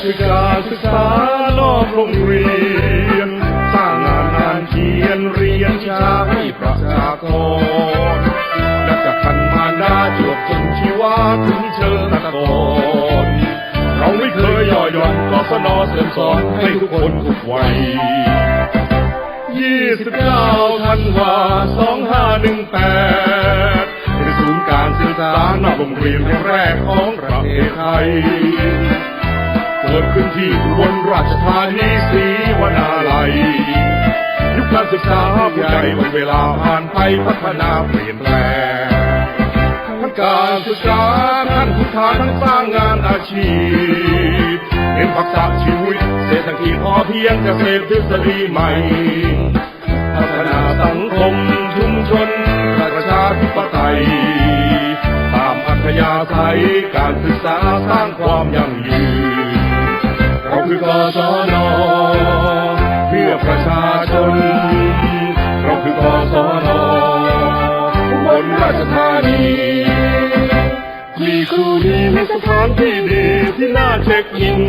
ศนคือการศึกษานอกโรงเรียน สร้างงานงานเขียนเรียนชาให้ประชากรนับจากคันมาดาจวบจนชีวาถึงเชิงตะกอนเราไม่เคยย่อหย่อนกศนเสริมสอนให้ทุกคนทุกวัย29ธันวา2518เป็นศูนย์การศึกษานอกโรงเรียนแห่งแรกของประเทศไทย กิดขึ้นที่อุบลราชธานีศรีวนาลัยยุคการศึกษาผู้ใหญ่วันเวลาผ่านไปพัฒนาเปลี่ยนแปลงทั้งการศึกษาขั้นพื้นฐานทั้งสร้างงานอาชีพเป็นทักษะชีวิตเศรษฐกิจพอเพียงเกษตรทฤษฎีใหม่ พัฒนาสังคมชุมชนประชาธิปไตยตามอัธยาศัยการศึกษาสร้างความยั่งยืน คือกศนเพื่อประชาชน เราคือกศนบลราชธานีมีครูดีมีสถานที่ดีที่น่าเช็คอิน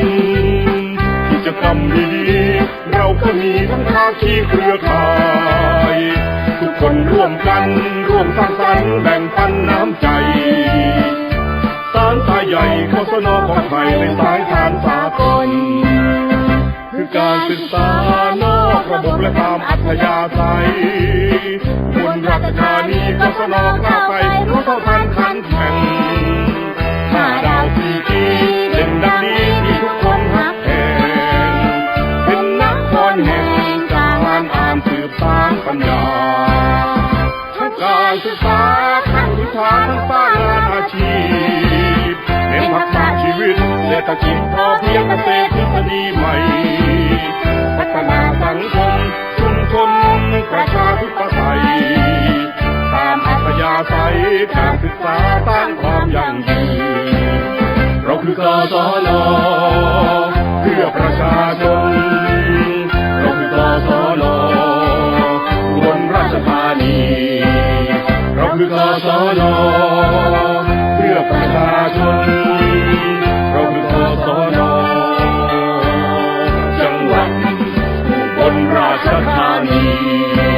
กิจกรรมดีๆเราก็มีทั้งภาคีเครือข่ายทุกคนร่วมกันร่วมสร้างสรรค์แบ่งปันน้ำใจ สารตาใหญ่กศนของไทยในสายทานสากลคือการศึกษานอกระบบและตามอัธยาศัยบนราชธานีกศนก้าไปรู้เท่าทันขันแข่งห้าดาวสี่กีเล่นดังนี้ที่ทุกคนฮักแพงเป็นนักพรแห่งการอ่านสืบสานปัญญาทั้งการศึกษาขั้นพื้นฐาทั้งสร้างงานอาชีพ ทักษะชีวิตเศรษฐกิจพอเพียงเกษตรทฤษฎีใหม่ พัฒนาสังคมชุมชนประชาธิปไตยตามอัธยาศัยการศึกษาสร้างความยั่งยืนเราคือกศนเพื่อประชาชนเราคือกศนบลราชธานีเราคือกศน Sakani.